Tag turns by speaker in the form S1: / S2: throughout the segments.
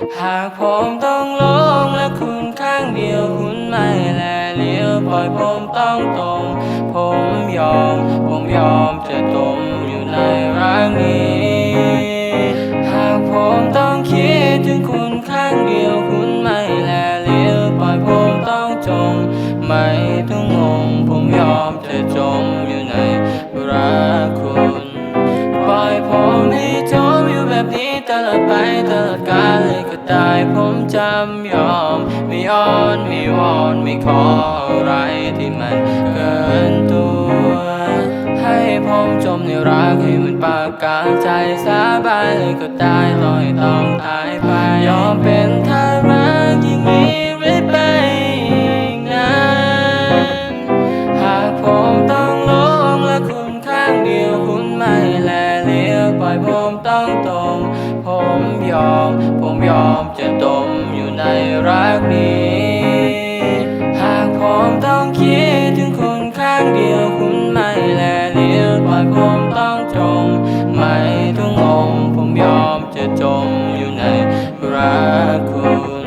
S1: หากผมต้องลงและคุณข้างเดียวคุณไม่แลเลี้ยวปล่อยผมต้องตรง ผมยอม ผมยอมจะจมอยู่ในรักนี้ หากผมต้องคิดถึงคุณข้างเดียวคุณไม่แลเลี้ยวปล่อยผมต้องจม ไม่ต้องงงผมยอมจะจมอยู่ใน ตลอดไปตลอดกาลเลยก็ได้ผมจำยอม ไม่อ้อนไม่วอนไม่ขออะไรที่มันเกินตัว ให้ผมจมในรักให้มันปากกาใจสาบานเลยก็ได้ลอให้ต้องตายไปยอมเป็นทา ผมยอม ผมยอมจะจมอยู่ในรักนี้ หากผมต้องคิดถึงคุณข้างเดียวคุณไม่แลเลียวปล่อยผมต้องจม ไม่ต้องงงผมยอมจะจมอยู่ในรักคุณ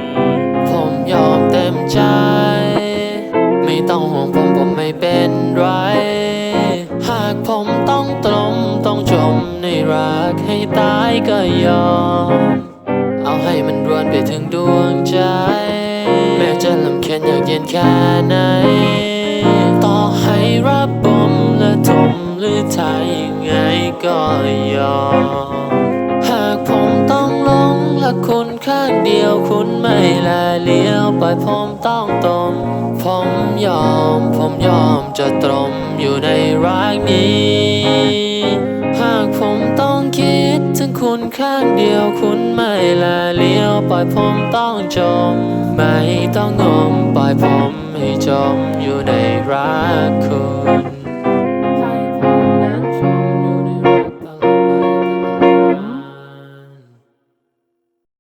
S2: ผมยอมเต็มใจ ไม่ต้องห่วงผมผมไม่เป็นไร หากผมต้องตรงต้องจม รักให้ตายก็ยอม เอาให้มันรวนไปถึงดวงใจ แม้จะลำเค็ญอยากเย็นแค่ไหน ต่อให้รับปมและทมหรือทายยังไงก็ยอม หากผมต้องลงและคุณข้างเดียวคุณไม่แลเลี้ยวปล่อยผมต้องตรงผมยอม ผมยอมจะตรมอยู่ในรักนี้ ข้างเดียวคุณไม่ละเลี้ยว ปล่อยผมต้องจม ไม่ต้องงม ปล่อยผมให้จมอยู่ในรัก